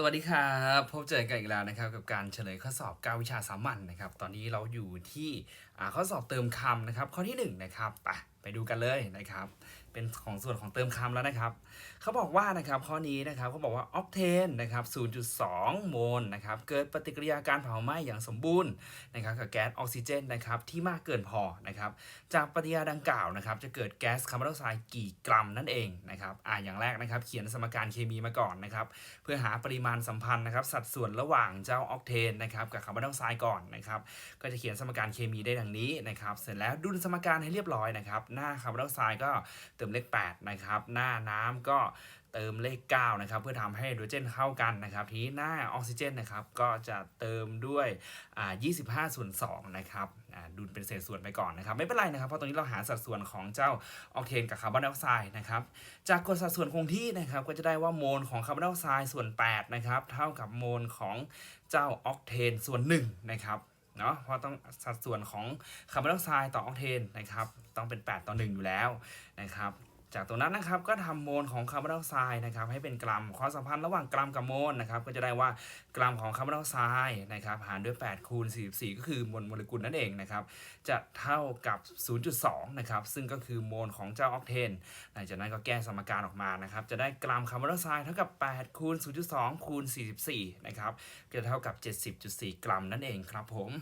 สวัสดีครับพบเจอกันอีกแล้วนะครับกับการเฉลยข้อสอบ9วิชาสามัญนะครับ ตอนนี้เราอยู่ที่ข้อสอบเติมคำนะครับ ข้อที่1นะครับไปไปดูกันเลยนะครับ เป็นของส่วนของเติมคำแล้วนะครับ เขาบอกว่านะครับข้อนี้นะครับเขาบอกว่าออกเทนนะครับ 0.2 โมลนะครับ เกิดปฏิกิริยาการเผาไหม้อย่างสมบูรณ์นะครับกับแก๊สออกซิเจนนะครับที่มากเกินพอนะครับ จากปฏิกิริยาดังกล่าวนะครับ จะเกิดแก๊สคาร์บอนไดออกไซด์กี่กรัมนั่นเองนะครับ อ่าอย่างแรกนะครับ เขียนสมการเคมีมาก่อนนะครับ เพื่อหาปริมาณสัมพันธ์นะครับ สัดส่วนระหว่างเจ้าออกเทนนะครับกับคาร์บอนไดออกไซด์ก่อนนะครับ ก็จะเขียนสมการเคมีได้ดังนี้นะครับ เสร็จแล้วดุลสมการให้เรียบร้อยนะครับหน้าคาร์บอนไดออกไซด์ก็เติมเลข8นะครับหน้าน้ำก็เติมเลข9นะครับเพื่อทำให้ไฮโดรเจนเข้ากันนะครับทีหน้าออกซิเจนนะครับก็จะเติมด้วยอ่า25ส่วน2นะครับอ่าดุลเป็นเศษส่วนไปก่อนนะครับ ไม่เป็นไรนะครับเพราะตรงนี้เราหาสัดส่วนของเจ้าออกเทนกับคาร์บอนไดออกไซด์นะครับจากกฎสัดส่วนคงที่นะครับก็จะได้ว่าโมลของคาร์บอนไดออกไซด์ส่วน8นะครับเท่ากับโมลของเจ้าออกเทนส่วน1นะครับ เนาะเพราะต้องสัดส่วนของคาร์บอนไดออกไซด์ต่อออกเทนนะครับต้องเป็น 8 ต่อ 1 อยู่แล้วนะครับ จากตรงนั้นนะครับก็ทำโมลของคาร์บอนไดออกไซด์นะครับให้เป็นกรัมความสัมพันธ์ระหว่างกรัมกับโมลนะครับก็จะได้ว่ากรัมของคาร์บอนไดออกไซด์นะครับหารด้วย 8 คูณ 44 ก็คือมวลโมเลกุลนั่นเองนะครับจะเท่ากับ 0.2 นะครับซึ่งก็คือโมลของเจ้าออกเทนหลังจากนั้นก็แก้สมการออกมานะครับจะได้กรัมคาร์บอนไดออกไซด์เท่ากับ 8 คูณ 0.2 คูณ 44 นะครับก็จะเท่ากับ 70.4 กรัมนั่นเองครับผม